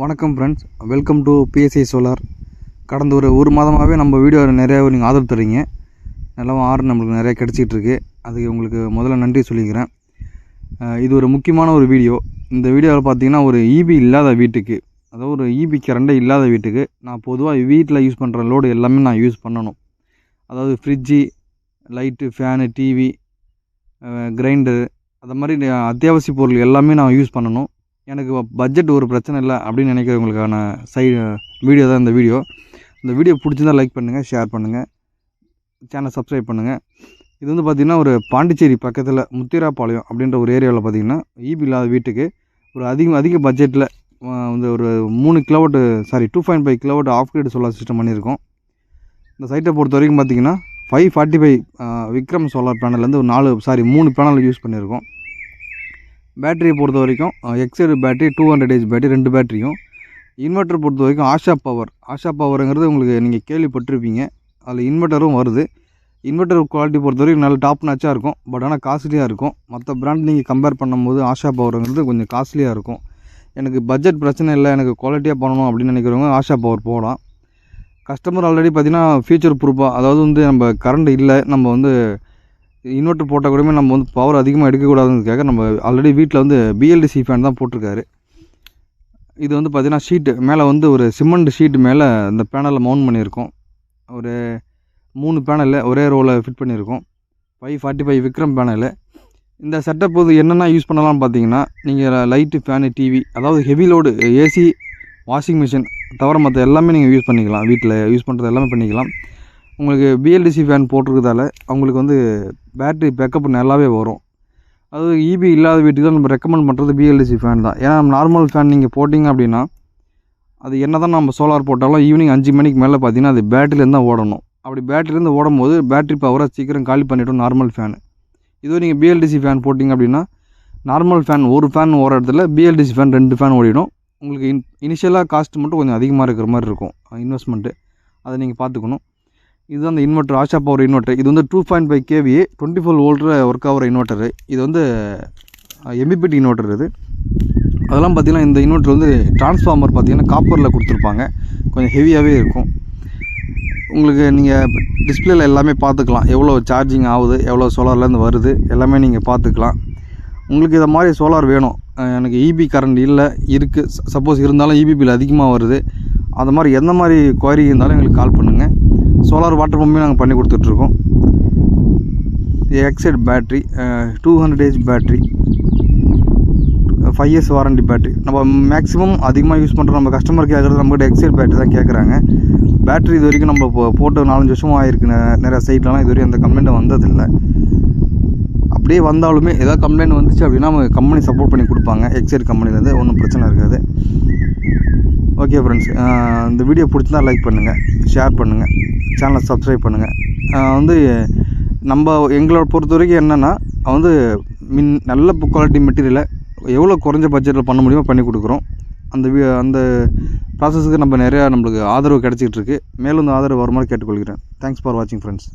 வணக்கம் friends welcome to PSI solar கடந்த ஒரு ஒரு மாதமாகவே நம்ம வீடியோ நிறைய நீங்கள் ஆதரவு தரீங்க நிலவும் ஆறு நம்மளுக்கு நிறைய கிடச்சிட்டு இருக்கு அதுக்கு உங்களுக்கு முதல்ல நன்றி சொல்லிக்கிறேன். இது ஒரு முக்கியமான ஒரு வீடியோ இந்த வீடியோவில் பார்த்தீங்கன்னா ஒரு இபி இல்லாத வீட்டுக்கு அதாவது ஒரு இபி கரண்டே இல்லாத வீட்டுக்கு நான் பொதுவாக வீட்டில் யூஸ் பண்ணுற லோடு எல்லாமே நான் யூஸ் பண்ணணும். அதாவது fridge light fan TV grinder அந்த மாதிரி அத்தியாவசிய பொருள் எல்லாமே நான் யூஸ் பண்ணணும். எனக்கு பட்ஜெட் ஒரு பிரச்சனை இல்லை அப்படின்னு நினைக்கிறவங்களுக்கான சை வீடியோ தான் இந்த வீடியோ இந்த வீடியோ பிடிச்சிருந்தா லைக் பண்ணுங்கள் ஷேர் பண்ணுங்கள் சேனல் சப்ஸ்கிரைப் பண்ணுங்கள் இது வந்து பார்த்திங்கன்னா ஒரு பாண்டிச்சேரி பக்கத்தில் முத்திராப்பாளையம் அப்படின்ற ஒரு ஏரியாவில் பார்த்திங்கன்னா ஈபி இல்லாத வீட்டுக்கு ஒரு அதிக அதிக பட்ஜெட்டில் வந்து ஒரு மூணு kilowatt sorry two point five kilowatt off grid solar system பண்ணியிருக்கோம். இந்த சைட்டை பொறுத்த வரைக்கும் பார்த்திங்கன்னா five forty five Vikram solar பேனல்லேருந்து ஒரு நாலு சாரி மூணு பேனல் யூஸ் பண்ணியிருக்கோம். பேட்டரியை பொறுத்த வரைக்கும் Exide battery two hundred AH battery ரெண்டு பேட்டரியும் இன்வெர்ட்டர் பொறுத்த வரைக்கும் ஆஷா பவர் ஆஷா பவருங்கிறது உங்களுக்கு நீங்கள் கேள்விப்பட்டிருப்பீங்க. அதில் இன்வெர்ட்டரும் வருது. இன்வெர்ட்டர் குவாலிட்டி பொறுத்த வரைக்கும் நல்ல டாப் நாச்சாக இருக்கும். பட் ஆனால் காஸ்ட்லியாக இருக்கும். மற்ற பிராண்ட் நீங்கள் கம்பேர் பண்ணும்போது ஆஷா பவருங்கிறது கொஞ்சம் காஸ்ட்லியாக இருக்கும். எனக்கு பட்ஜெட் பிரச்சனை இல்லை. எனக்கு குவாலிட்டியாக பண்ணணும் அப்படின்னு நினைக்கிறவங்க ஆஷா பவர் போகலாம். கஸ்டமர் ஆல்ரெடி பார்த்தீங்கன்னா ஃபியூச்சர் ப்ரூஃபாக அதாவது வந்து நம்ம கரண்ட் இல்லை. நம்ம வந்து இன்வெர்ட்டர் போட்டால் கூடமே நம்ம வந்து பவர் அதிகமாக எடுக்கக்கூடாதுங்கிறதுக்காக நம்ம ஆல்ரெடி வீட்டில் வந்து பிஎல்டிசி ஃபேன் தான் போட்டிருக்காரு. இது வந்து பார்த்திங்கன்னா ஷீட்டு மேலே வந்து ஒரு சிமெண்ட் ஷீட்டு மேலே இந்த பேனலில் மவுண்ட் பண்ணியிருக்கோம். ஒரு மூணு பேனலில் ஒரே ரோவில் ஃபிட் பண்ணியிருக்கோம். Five forty five Vikram panel இந்த செட்டப் வந்து என்னென்ன யூஸ் பண்ணலாம்னு பார்த்தீங்கன்னா நீங்கள் லைட்டு ஃபேனு டிவி அதாவது heavy load AC washing machine தவிர மற்ற எல்லாமே நீங்கள் யூஸ் பண்ணிக்கலாம். வீட்டில் யூஸ் பண்ணுறது எல்லாமே பண்ணிக்கலாம். உங்களுக்கு பிஎல்டிசி ஃபேன் போட்டிருக்கிறதால அவங்களுக்கு வந்து பேட்ரி பேக்கப் நல்லாவே வரும். அது இபி இல்லாத வீட்டுக்கு தான் நம்ம ரெக்கமெண்ட் பண்ணுறது பிஎல்டிசி ஃபேன் தான். ஏன்னா நார்மல் ஃபேன் நீங்கள் போட்டிங்க அப்படின்னா அது என்ன தான் நம்ம சோலார் போட்டாலும் ஈவினிங் அஞ்சு மணிக்கு மேலே பார்த்தீங்கன்னா அது பேட்டரியிலேருந்து தான் ஓடணும். அப்படி பேட்டரியிலேருந்து ஓடும் போது பேட்டரி பவரை சீக்கிரம் காலி பண்ணிவிடும் நார்மல் ஃபேனு இதுவே நீங்கள் பிஎல்டிசி ஃபேன் போட்டிங்க அப்படின்னா நார்மல் ஃபேன் ஒரு ஃபேன் ஓர இடத்துல பிஎல்டிசி ஃபேன் ரெண்டு ஃபேன் ஓடிடும். உங்களுக்கு இன் இனிஷியலாக காஸ்ட் மட்டும் கொஞ்சம் அதிகமாக இருக்கிற மாதிரி இருக்கும். இன்வெஸ்ட்மெண்ட்டு அதை நீங்கள் பார்த்துக்கணும். இது அந்த இன்வெர்ட்டர் ஆஷா பவர் இன்வெர்ட்டர் இது வந்து two point five KV twenty four வோல்ட்டில் ஒர்க் ஆகிற இன்வெர்ட்டரு இது வந்து எம்பிபிடி இன்வெர்ட்டர் இது. அதெல்லாம் பார்த்திங்கன்னா இந்த இன்வெர்ட்டர் வந்து டிரான்ஸ்ஃபார்மர் பார்த்திங்கன்னா காப்பரில் கொடுத்துருப்பாங்க. கொஞ்சம் ஹெவியாகவே இருக்கும். உங்களுக்கு நீங்கள் டிஸ்பிளேல எல்லாமே பார்த்துக்கலாம் எவ்வளோ சார்ஜிங் ஆகுது எவ்வளோ சோலார்லேருந்து வருது எல்லாமே நீங்கள் பார்த்துக்கலாம் உங்களுக்கு இதை மாதிரி சோலார் வேணும். எனக்கு இபி கரண்ட் இல்லை இருக்குது சப்போஸ் இருந்தாலும் இபி பில் அதிகமாக வருது. அந்த மாதிரி எந்த மாதிரி குவாரி இருந்தாலும் எங்களுக்கு கால் பண்ணுங்கள் சோலார் வாட்டர் பம்பையும் நாங்கள் பண்ணி கொடுத்துட்ருக்கோம். Exide battery two hundred AH battery five years warranty battery நம்ம மேக்ஸிமம் அதிகமாக யூஸ் பண்ணுற நம்ம கஸ்டமர் கேட்குறது நம்மகிட்ட எக்ஸைட் பேட்டரி தான் கேட்குறாங்க பேட்ரி இது வரைக்கும் நம்ம போ- போட்டு நாலஞ்சு வருஷமும் ஆயிருக்கு. நிறையா சைட்லலாம் இது வரைக்கும் அந்த கம்ப்ளைண்ட் வந்ததில்லை. அப்படியே வந்தாலுமே ஏதாவது கம்ப்ளைண்ட் வந்துச்சு அப்படின்னா நம்ம கம்பெனி சப்போர்ட் பண்ணி கொடுப்பாங்க. எக்ஸைட் கம்பெனிலேருந்து ஒன்றும் பிரச்சனை இருக்காது. ஓகே ஃப்ரெண்ட்ஸ் இந்த வீடியோ பிடிச்சிருந்தா லைக் பண்ணுங்கள் ஷேர் பண்ணுங்கள் சேனலை சப்ஸ்கிரைப் பண்ணுங்கள் வந்து நம்ம எங்களோட பொறுத்த வரைக்கும் என்னென்னா வந்து மின் நல்ல குவாலிட்டி மெட்டீரியலை எவ்வளோ குறைஞ்ச பட்ஜெட்டில் பண்ண முடியுமோ பண்ணி கொடுக்குறோம். அந்த அந்த ப்ராசஸுக்கு நம்ம நிறையா நம்மளுக்கு ஆதரவு கிடச்சிக்கிட்டு இருக்கு. மேலும் இந்த ஆதரவு வருமாறு கேட்டுக்கொள்கிறேன். தேங்க்ஸ் ஃபார் வாட்சிங் ஃப்ரெண்ட்ஸ்